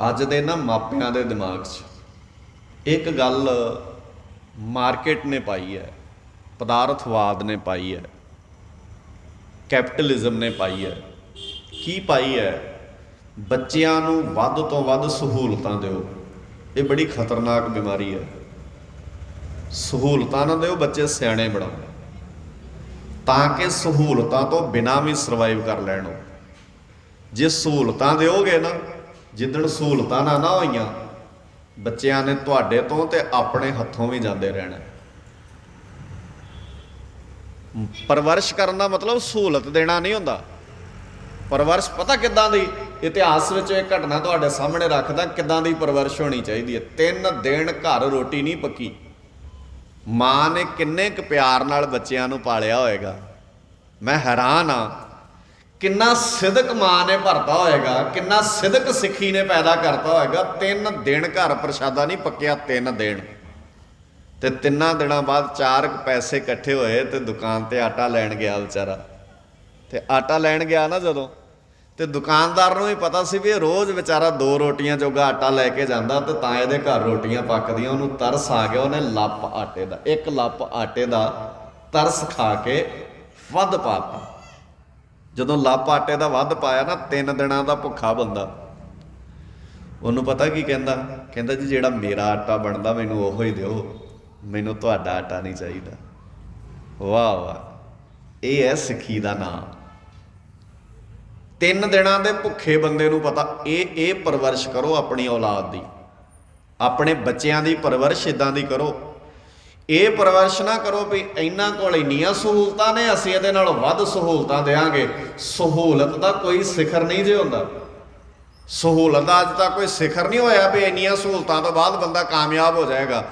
ਅੱਜ ਦੇ ਨਾ ਮਾਪਿਆਂ ਦੇ ਦਿਮਾਗ 'ਚ ਇੱਕ ਗੱਲ ਮਾਰਕੀਟ ਨੇ ਪਾਈ ਹੈ, ਪਦਾਰਥਵਾਦ ਨੇ ਪਾਈ ਹੈ, ਕੈਪੀਟਲਿਜ਼ਮ ਨੇ ਪਾਈ ਹੈ। ਕੀ ਪਾਈ ਹੈ? ਬੱਚਿਆਂ ਨੂੰ ਵੱਧ ਤੋਂ ਵੱਧ ਸਹੂਲਤਾਂ ਦਿਓ। ਇਹ ਬੜੀ ਖਤਰਨਾਕ ਬਿਮਾਰੀ ਹੈ। ਸਹੂਲਤਾਂ ਨਾ ਦਿਓ, ਬੱਚੇ ਸਿਆਣੇ ਬਣਾਓ ਤਾਂ ਕਿ ਸਹੂਲਤਾਂ ਤੋਂ ਬਿਨਾਂ ਵੀ ਸਰਵਾਈਵ ਕਰ ਲੈਣ ਜੇ ਸਹੂਲਤਾਂ ਦਿਓਗੇ ਨਾ ਜਿੱਦਣ ਸਹੂਲਤਾਂ ਨਾ ਨਾ ਹੋਈਆਂ, ਬੱਚਿਆਂ ਨੇ ਤੁਹਾਡੇ ਤੋਂ ਤੇ ਆਪਣੇ ਹੱਥੋਂ ਵੀ ਜਾਂਦੇ ਰਹਿਣਾ। ਪਰਵਰਸ਼ ਕਰਨ ਦਾ ਮਤਲਬ ਸਹੂਲਤ ਦੇਣਾ ਨਹੀਂ ਹੁੰਦਾ। ਪਰਵਰਸ਼ ਪਤਾ ਕਿੱਦਾਂ ਦੀ? ਇਤਿਹਾਸ ਵਿੱਚ ਇਹ ਘਟਨਾ ਤੁਹਾਡੇ ਸਾਹਮਣੇ ਰੱਖਦਾ, ਕਿੱਦਾਂ ਦੀ ਪਰਵਰਿਸ਼ ਹੋਣੀ ਚਾਹੀਦੀ ਹੈ? ਤਿੰਨ ਦਿਨ ਘਰ ਰੋਟੀ ਨਹੀਂ ਪੱਕੀ। ਮਾਂ ਨੇ ਕਿੰਨੇ ਕੁ ਪਿਆਰ ਨਾਲ ਬੱਚਿਆਂ ਨੂੰ ਪਾਲਿਆ ਹੋਏਗਾ। ਮੈਂ ਹੈਰਾਨ ਆ ਕਿੰਨਾ ਸਿਦਕ ਮਾਂ ਨੇ ਭਰਤਾ ਹੋਏਗਾ, ਕਿੰਨਾ ਸਿਦਕ ਸਿੱਖੀ ਨੇ ਪੈਦਾ ਕਰਤਾ ਹੋਏਗਾ, ਤਿੰਨ ਦਿਨ ਘਰ ਪ੍ਰਸ਼ਾਦਾ ਨਹੀਂ ਪੱਕਿਆ, ਤਿੰਨ ਦਿਨ। ਤੇ ਤਿੰਨਾਂ ਦਿਨਾਂ ਬਾਅਦ ਚਾਰ ਪੈਸੇ ਇਕੱਠੇ ਹੋਏ ਤੇ ਦੁਕਾਨ ਤੇ ਆਟਾ ਲੈਣ ਗਿਆ ਵਿਚਾਰਾ। ਤੇ ਆਟਾ ਲੈਣ ਗਿਆ ਨਾ ਜਦੋਂ, ਤੇ ਦੁਕਾਨਦਾਰ ਨੂੰ ਵੀ ਪਤਾ ਸੀ ਵੀ ਇਹ ਰੋਜ਼ ਵਿਚਾਰਾ ਦੋ ਰੋਟੀਆਂ ਜੋਗਾ ਆਟਾ ਲੈ ਕੇ ਜਾਂਦਾ ਤੇ ਤਾਂ ਇਹਦੇ ਘਰ ਰੋਟੀਆਂ ਪੱਕਦੀਆਂ, ਉਹਨੂੰ ਤਰਸ ਆ ਗਿਆ, ਉਹਨੇ ਲੱਪ ਆਟੇ ਦਾ, ਇੱਕ ਲੱਪ ਆਟੇ ਦਾ ਤਰਸ ਖਾ ਕੇ ਵੱਧ ਪਾਤਾ ਜਦੋਂ ਲੱਪ ਆਟੇ ਦਾ ਵੱਧ ਪਾਇਆ ਨਾ, ਤਿੰਨ ਦਿਨਾਂ ਦਾ ਭੁੱਖਾ ਬੰਦਾ। ਉਹਨੂੰ ਪਤਾ ਕੀ ਕਹਿੰਦਾ? ਕਹਿੰਦਾ ਜੀ, ਜਿਹੜਾ ਮੇਰਾ ਆਟਾ ਬਣਦਾ, ਮੈਨੂੰ ਉਹੋ ਹੀ ਦਿਓ। ਮੈਨੂੰ ਤੁਹਾਡਾ ਆਟਾ ਨਹੀਂ ਚਾਹੀਦਾ। ਵਾਹ ਵਾਹ। ਇਹ ਹੈ ਸਿੱਖੀ ਦਾ ਨਾਮ। ਤਿੰਨ ਦਿਨਾਂ ਦੇ ਭੁੱਖੇ ਬੰਦੇ ਨੂੰ ਪਤਾ, ਇਹ ਇਹ ਪਰਵਰਿਸ਼ ਕਰੋ ਆਪਣੀ ਔਲਾਦ ਦੀ। ਆਪਣੇ ਬੱਚਿਆਂ ਦੀ ਪਰਵਰਿਸ਼ ਇਦਾਂ ਦੀ ਕਰੋ। ਇਹ ਪਰਵਰਿਸ਼ ਨਾ ਕਰੋ ਵੀ ਇਹਨਾਂ ਕੋਲ ਇੰਨੀਆਂ ਸਹੂਲਤਾਂ ਨੇ, ਅਸੀਂ ਇਹਦੇ ਨਾਲ ਵੱਧ ਸਹੂਲਤਾਂ ਦੇਾਂਗੇ ਸਹੂਲਤ ਦਾ ਕੋਈ ਸਿਖਰ ਨਹੀਂ ਜੇ ਹੁੰਦਾ। ਸਹੂਲਤ ਦਾ ਅੱਜ ਤੱਕ ਕੋਈ ਸਿਖਰ ਨਹੀਂ ਹੋਇਆ ਵੀ ਇੰਨੀਆਂ ਸਹੂਲਤਾਂ ਤੋਂ ਬਾਅਦ ਬੰਦਾ ਕਾਮਯਾਬ ਹੋ ਜਾਏਗਾ।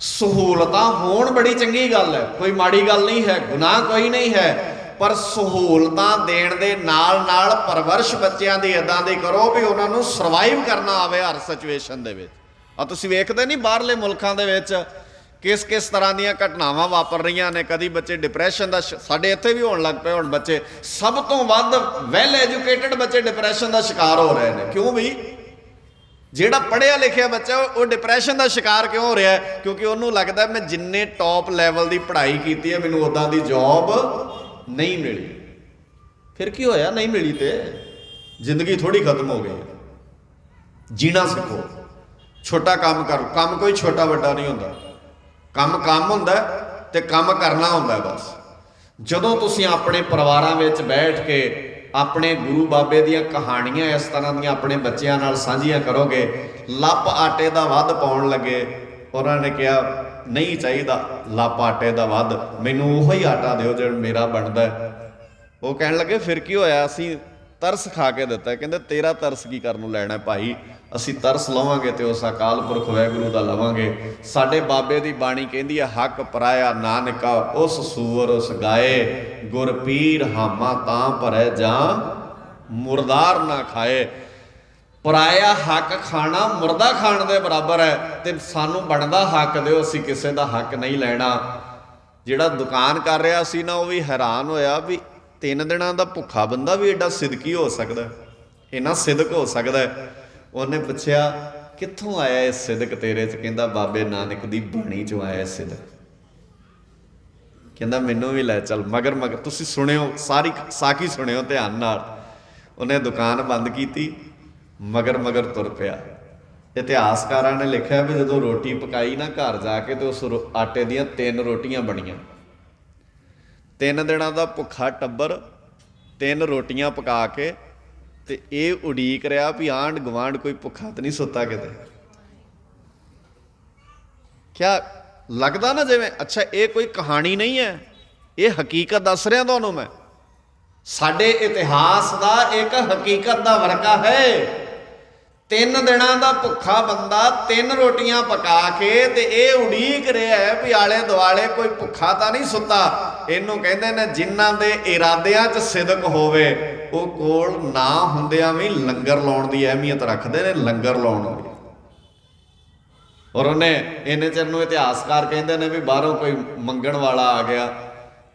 ਸਹੂਲਤਾਂ ਹੋਣ ਬੜੀ ਚੰਗੀ ਗੱਲ ਹੈ, ਕੋਈ ਮਾੜੀ ਗੱਲ ਨਹੀਂ ਹੈ, ਗੁਨਾਹ ਕੋਈ ਨਹੀਂ ਹੈ, ਪਰ ਸਹੂਲਤਾਂ ਦੇਣ ਦੇ ਨਾਲ ਨਾਲ ਪਰਵਰਸ਼ ਬੱਚਿਆਂ ਦੀ ਇਦਾਂ ਦੀ ਕਰੋ ਵੀ ਉਹਨਾਂ ਨੂੰ ਸਰਵਾਈਵ ਕਰਨਾ ਆਵੇ ਹਰ ਸਿਚੁਏਸ਼ਨ ਦੇ ਵਿੱਚ। ਆ ਤੁਸੀਂ ਵੇਖਦੇ ਨਹੀਂ ਬਾਹਰਲੇ ਮੁਲਕਾਂ ਦੇ ਵਿੱਚ ਕਿਸ ਕਿਸ ਤਰ੍ਹਾਂ ਦੀਆਂ ਘਟਨਾਵਾਂ ਵਾਪਰ ਰਹੀਆਂ ਨੇ? ਕਦੀ ਬੱਚੇ ਡਿਪਰੈਸ਼ਨ ਦਾ ਸ਼- ਸਾਡੇ ਇੱਥੇ ਵੀ ਹੋਣ ਲੱਗ ਪਏ ਹੁਣ ਬੱਚੇ। ਸਭ ਤੋਂ ਵੱਧ ਵੈਲ ਐਜੂਕੇਟਿਡ ਬੱਚੇ ਡਿਪਰੈਸ਼ਨ ਦਾ ਸ਼ਿਕਾਰ ਹੋ ਰਹੇ ਨੇ। ਕਿਉਂ ਵੀ ਜਿਹੜਾ ਪੜ੍ਹਿਆ ਲਿਖਿਆ ਬੱਚਾ ਉਹ ਡਿਪਰੈਸ਼ਨ ਦਾ ਸ਼ਿਕਾਰ ਕਿਉਂ ਹੋ ਰਿਹਾ ਕਿਉਂਕਿ ਉਹਨੂੰ ਲੱਗਦਾ ਮੈਂ ਜਿੰਨੇ ਟੌਪ ਲੈਵਲ ਦੀ ਪੜ੍ਹਾਈ ਕੀਤੀ ਹੈ, ਮੈਨੂੰ ਉਦਾਂ ਦੀ ਜੌਬ ਨਹੀਂ ਮਿਲੀ। ਫਿਰ ਕੀ ਹੋਇਆ? ਨਹੀਂ ਮਿਲੀ ਤੇ ਜ਼ਿੰਦਗੀ ਥੋੜੀ ਖਤਮ ਹੋ ਗਈ। ਜੀਣਾ ਸਿੱਖੋ। ਛੋਟਾ ਕੰਮ ਕਰੋ। ਕੰਮ ਕੋਈ ਛੋਟਾ ਵੱਡਾ ਨਹੀਂ ਹੁੰਦਾ। ਕੰਮ ਕੰਮ ਹੁੰਦਾ ਹੈ ਤੇ ਕੰਮ ਕਰਨਾ ਹੁੰਦਾ ਬਸ। ਜਦੋਂ ਤੁਸੀਂ ਆਪਣੇ ਪਰਿਵਾਰਾਂ ਵਿੱਚ ਬੈਠ ਕੇ ਆਪਣੇ ਗੁਰੂ ਬਾਬੇ ਦੀਆਂ ਕਹਾਣੀਆਂ ਇਸ ਤਰ੍ਹਾਂ ਦੀਆਂ ਆਪਣੇ ਬੱਚਿਆਂ ਨਾਲ ਸਾਂਝੀਆਂ ਕਰੋਗੇ, ਲੱਪ ਆਟੇ ਦਾ ਵੱਧ ਪਾਉਣ ਲੱਗੇ, ਉਹਨਾਂ ਨੇ ਕਿਹਾ, ਨਹੀਂ ਚਾਹੀਦਾ, ਲੱਪ ਆਟੇ ਦਾ ਵੱਧ। ਮੈਨੂੰ ਉਹੀ ਆਟਾ ਦਿਓ ਜਿਹੜਾ ਮੇਰਾ ਬਣਦਾ ਉਹ ਕਹਿਣ ਲੱਗੇ, ਫਿਰ ਕੀ ਹੋਇਆ? ਅਸੀਂ ਤਰਸ ਖਾ ਕੇ ਦਿੱਤਾ। ਕਹਿੰਦੇ, ਤੇਰਾ ਤਰਸ ਕੀ ਕਰਨ ਨੂੰ ਲੈਣਾ ਭਾਈ? ਅਸੀਂ ਤਰਸ ਲਵਾਂਗੇ ਤੇ ਉਸ ਅਕਾਲ ਪੁਰਖ ਵਾਹਿਗੁਰੂ ਦਾ ਲਵਾਂਗੇ। ਸਾਡੇ ਬਾਬੇ ਦੀ ਬਾਣੀ ਕਹਿੰਦੀ ਹੈ, ਹੱਕ ਪਰਾਇਆ ਨਾਨਕਾ, ਉਸ ਸੂਰ ਉਸ ਗਾਏ। ਗੁਰ ਪੀਰ ਹਾਮਾ ਤਾਂ ਭਰੈ ਜਾਂ ਮੁਰਦਾਰ ਨਾ ਖਾਏ। ਪਰਾਇਆ ਹੱਕ ਖਾਣਾ ਮੁਰਦਾ ਖਾਣ ਦੇ ਬਰਾਬਰ ਹੈ। ਤੇ ਸਾਨੂੰ ਬਣਦਾ ਹੱਕ ਦਿਓ, ਅਸੀਂ ਕਿਸੇ ਦਾ ਹੱਕ ਨਹੀਂ ਲੈਣਾ। ਜਿਹੜਾ ਦੁਕਾਨ ਕਰ ਰਿਹਾ ਸੀ ਨਾ, ਉਹ ਵੀ ਹੈਰਾਨ ਹੋਇਆ ਵੀ ਤਿੰਨ ਦਿਨਾਂ ਦਾ ਭੁੱਖਾ ਬੰਦਾ ਵੀ ਐਡਾ ਸਿਦਕੀ ਹੋ ਸਕਦਾ ਹੈ। ਇੰਨਾ ਸਿਦਕ ਹੋ ਸਕਦਾ ਉਹਨੇ ਪੁੱਛਿਆ, ਕਿੱਥੋਂ ਆਇਆ ਇਹ ਸਿਦਕ ਤੇਰੇ ਚ? ਕਹਿੰਦਾ, ਬਾਬੇ ਨਾਨਕ ਦੀ ਬਾਣੀ ਚੋਂ ਆਇਆ ਇਹ ਸਿਦਕ। ਕਹਿੰਦਾ, ਮੈਨੂੰ ਵੀ ਲੈ ਚੱਲ, ਮਗਰ ਮਗਰ, ਤੁਸੀਂ ਸੁਣਿਓ, ਸਾਰੀ ਸਾਕੀ ਸੁਣਿਓ ਧਿਆਨ ਨਾਲ। ਉਹਨੇ ਦੁਕਾਨ ਬੰਦ ਕੀਤੀ, ਮਗਰ ਮਗਰ ਤੁਰ ਪਿਆ। ਇਤਿਹਾਸਕਾਰਾਂ ਨੇ ਲਿਖਿਆ ਵੀ ਜਦੋਂ ਰੋਟੀ ਪਕਾਈ ਨਾ ਘਰ ਜਾ ਕੇ, ਤੇ ਉਸ ਰੋ- ਆਟੇ ਦੀਆਂ ਤਿੰਨ ਰੋਟੀਆਂ ਬਣੀਆਂ। ਤਿੰਨ ਦਿਨਾਂ ਦਾ ਭੁੱਖਾ ਟੱਬਰ, ਤਿੰਨ ਰੋਟੀਆਂ ਪਕਾ ਕੇ ਤੇ ਇਹ ਉਡੀਕ ਰਿਹਾ ਵੀ ਆਂਢ ਗਵਾਂਢ ਕੋਈ ਭੁੱਖਾ ਤਾਂ ਨਹੀਂ ਸੁੱਤਾ ਕਿਤੇ। ਕਿਆ ਲੱਗਦਾ ਨਾ ਜਿਵੇਂ, ਅੱਛਾ, ਇਹ ਕੋਈ ਕਹਾਣੀ ਨਹੀਂ ਹੈ। ਇਹ ਹਕੀਕਤ ਦੱਸ ਰਿਹਾ ਤੁਹਾਨੂੰ ਮੈਂ। ਸਾਡੇ ਇਤਿਹਾਸ ਦਾ ਇੱਕ ਹਕੀਕਤ ਦਾ ਵਰਕਾ ਹੈ। ਤਿੰਨ ਦਿਨਾਂ ਦਾ ਭੁੱਖਾ ਬੰਦਾ ਤਿੰਨ ਰੋਟੀਆਂ ਪਕਾ ਕੇ ਤੇ ਇਹ ਉਡੀਕ ਰਿਹਾ ਹੈ ਵੀ ਆਲੇ ਦੁਆਲੇ ਕੋਈ ਭੁੱਖਾ ਤਾਂ ਨਹੀਂ ਸੁੱਤਾ। ਇਹਨੂੰ ਕਹਿੰਦੇ ਨੇ ਜਿਨ੍ਹਾਂ ਦੇ ਇਰਾਦਿਆਂ 'ਚ ਸਿਦਕ ਹੋਵੇ, ਉਹ ਕੋਲ ਨਾ ਹੁੰਦਿਆਂ ਵੀ ਲੰਗਰ ਲਾਉਣ ਦੀ ਅਹਿਮੀਅਤ ਰੱਖਦੇ ਨੇ, ਲੰਗਰ ਲਾਉਣ ਦੀ। ਔਰ ਉਹਨੇ ਇੰਨੇ ਚਿਰ ਨੂੰ ਇਤਿਹਾਸਕਾਰ ਕਹਿੰਦੇ ਨੇ ਵੀ ਬਾਹਰੋਂ ਕੋਈ ਮੰਗਣ ਵਾਲਾ ਆ ਗਿਆ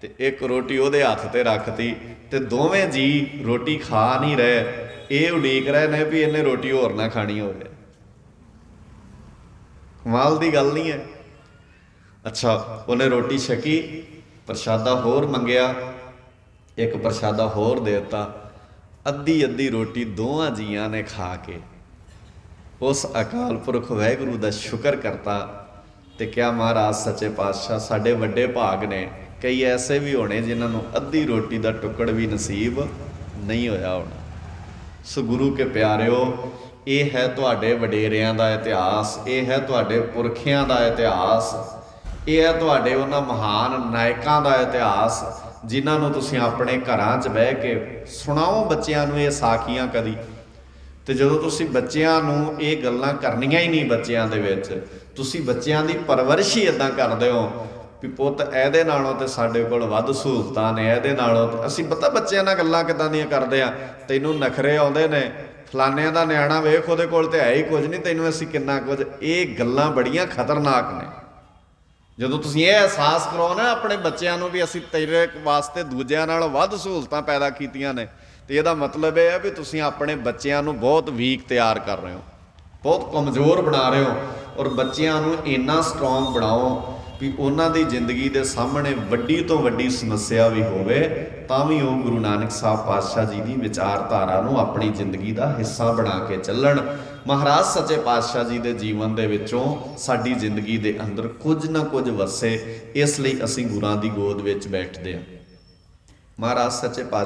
ਤੇ ਇੱਕ ਰੋਟੀ ਉਹਦੇ ਹੱਥ ਤੇ ਰੱਖਤੀ ਤੇ ਦੋਵੇਂ ਜੀ ਰੋਟੀ ਖਾ ਨਹੀਂ ਰਹੇ। ਇਹ ਉਡੀਕ ਰਹੇ ਨੇ ਵੀ ਇਹਨੇ ਰੋਟੀ ਹੋਰ ਨਾ ਖਾਣੀ ਹੋਵੇ। ਕਮਾਲ ਦੀ ਗੱਲ ਨਹੀਂ ਹੈ। ਅੱਛਾ, ਉਹਨੇ ਰੋਟੀ ਛਕੀ, ਪ੍ਰਸ਼ਾਦਾ ਹੋਰ ਮੰਗਿਆ, ਇੱਕ ਪ੍ਰਸ਼ਾਦਾ ਹੋਰ ਦੇ ਦਿੱਤਾ। ਅੱਧੀ ਅੱਧੀ ਰੋਟੀ ਦੋਵਾਂ ਜੀਆਂ ਨੇ ਖਾ ਕੇ। ਉਸ ਅਕਾਲ ਪੁਰਖ ਵਾਹਿਗੁਰੂ ਦਾ ਸ਼ੁਕਰ ਕਰਤਾ ਤੇ ਕਿਹਾ, ਮਹਾਰਾਜ, ਸੱਚੇ ਪਾਤਸ਼ਾਹ, ਸਾਡੇ ਵੱਡੇ ਭਾਗ ਨੇ। ਕਈ ਐਸੇ ਵੀ ਹੋਣੇ ਜਿਨ੍ਹਾਂ ਨੂੰ ਅੱਧੀ ਰੋਟੀ ਦਾ ਟੁਕੜ ਵੀ ਨਸੀਬ ਨਹੀਂ ਹੋਇਆ ਹੋਣਾ। ਸੋ ਗੁਰੂ ਕੇ ਪਿਆਰਿਓ, ਇਹ ਹੈ ਤੁਹਾਡੇ ਵਡੇਰਿਆਂ ਦਾ ਇਤਿਹਾਸ, ਇਹ ਹੈ ਤੁਹਾਡੇ ਪੁਰਖਿਆਂ ਦਾ ਇਤਿਹਾਸ, ਇਹ ਹੈ ਤੁਹਾਡੇ ਉਹਨਾਂ ਮਹਾਨ ਨਾਇਕਾਂ ਦਾ ਇਤਿਹਾਸ, ਜਿਨ੍ਹਾਂ ਨੂੰ ਤੁਸੀਂ ਆਪਣੇ ਘਰਾਂ 'ਚ ਬਹਿ ਕੇ ਸੁਣਾਓ ਬੱਚਿਆਂ ਨੂੰ ਇਹ ਸਾਖੀਆਂ ਕਦੀ। ਤੇ ਜਦੋਂ ਤੁਸੀਂ ਬੱਚਿਆਂ ਨੂੰ ਇਹ ਗੱਲਾਂ ਕਰਨੀਆਂ ਹੀ ਨਹੀਂ ਬੱਚਿਆਂ ਦੇ ਵਿੱਚ, ਤੁਸੀਂ ਬੱਚਿਆਂ ਦੀ ਪਰਵਰਿਸ਼ ਹੀ ਇਦਾਂ ਕਰਦੇ ਹੋ ਵੀ ਪੁੱਤ ਇਹਦੇ ਨਾਲੋਂ ਤੇ ਸਾਡੇ ਕੋਲ ਵੱਧ ਸਹੂਲਤਾਂ ਨੇ, ਇਹਦੇ ਨਾਲੋਂ ਤੇ ਅਸੀਂ ਪਤਾ ਬੱਚਿਆਂ ਨਾਲ ਗੱਲਾਂ ਕਿਦਾਂ ਦੀਆਂ ਕਰਦੇ ਆ, ਤੈਨੂੰ ਨਖਰੇ ਆਉਂਦੇ ਨੇ ਫਲਾਨਿਆਂ ਦਾ ਨਿਆਣਾ ਵੇਖ ਉਹਦੇ ਕੋਲ ਤੇ ਹੈ ਹੀ ਕੁਝ ਨਹੀਂ, ਤੈਨੂੰ ਅਸੀਂ ਕਿੰਨਾ ਕੁਝ, ਇਹ ਗੱਲਾਂ ਬੜੀਆਂ ਖਤਰਨਾਕ ਨੇ। ਜਦੋਂ ਤੁਸੀਂ ਇਹ ਅਹਿਸਾਸ ਕਰਾਓ ਨਾ ਆਪਣੇ ਬੱਚਿਆਂ ਨੂੰ ਵੀ ਅਸੀਂ ਤੇਰੇ ਵਾਸਤੇ ਦੂਜਿਆਂ ਨਾਲੋਂ ਵੱਧ ਸਹੂਲਤਾਂ ਪੈਦਾ ਕੀਤੀਆਂ ਨੇ, ਤੇ ਇਹਦਾ ਮਤਲਬ ਇਹ ਹੈ ਵੀ ਤੁਸੀਂ ਆਪਣੇ ਬੱਚਿਆਂ ਨੂੰ ਬਹੁਤ ਵੀਕ ਤਿਆਰ ਕਰ ਰਹੇ ਹੋ, ਬਹੁਤ ਕਮਜ਼ੋਰ ਬਣਾ ਰਹੇ ਹੋ, ਔਰ ਬੱਚਿਆਂ ਨੂੰ ਇੰਨਾ ਸਟਰੋਂਗ ਬਣਾਓ ਵੀ ਉਹਨਾਂ ਦੀ ਜ਼ਿੰਦਗੀ ਦੇ ਸਾਹਮਣੇ ਵੱਡੀ ਤੋਂ ਵੱਡੀ ਸਮੱਸਿਆ ਵੀ ਹੋਵੇ, ਤਾਂ ਵੀ ਉਹ ਗੁਰੂ ਨਾਨਕ ਸਾਹਿਬ ਪਾਤਸ਼ਾਹ ਜੀ ਦੀ ਵਿਚਾਰਧਾਰਾ ਨੂੰ ਆਪਣੀ ਜ਼ਿੰਦਗੀ ਦਾ ਹਿੱਸਾ ਬਣਾ ਕੇ ਚੱਲਣ। ਮਹਾਰਾਜ ਸੱਚੇ ਪਾਤਸ਼ਾਹ ਜੀ ਦੇ ਜੀਵਨ ਦੇ ਵਿੱਚੋਂ ਸਾਡੀ ਜ਼ਿੰਦਗੀ ਦੇ ਅੰਦਰ ਕੁਝ ਨਾ ਕੁਝ ਵਸੇ ਇਸ ਲਈ ਅਸੀਂ ਗੁਰਾਂ ਦੀ ਗੋਦ ਵਿੱਚ ਬੈਠਦੇ ਹਾਂ। ਮਹਾਰਾਜ ਸੱਚੇ ਪਾਤਸ਼ਾਹ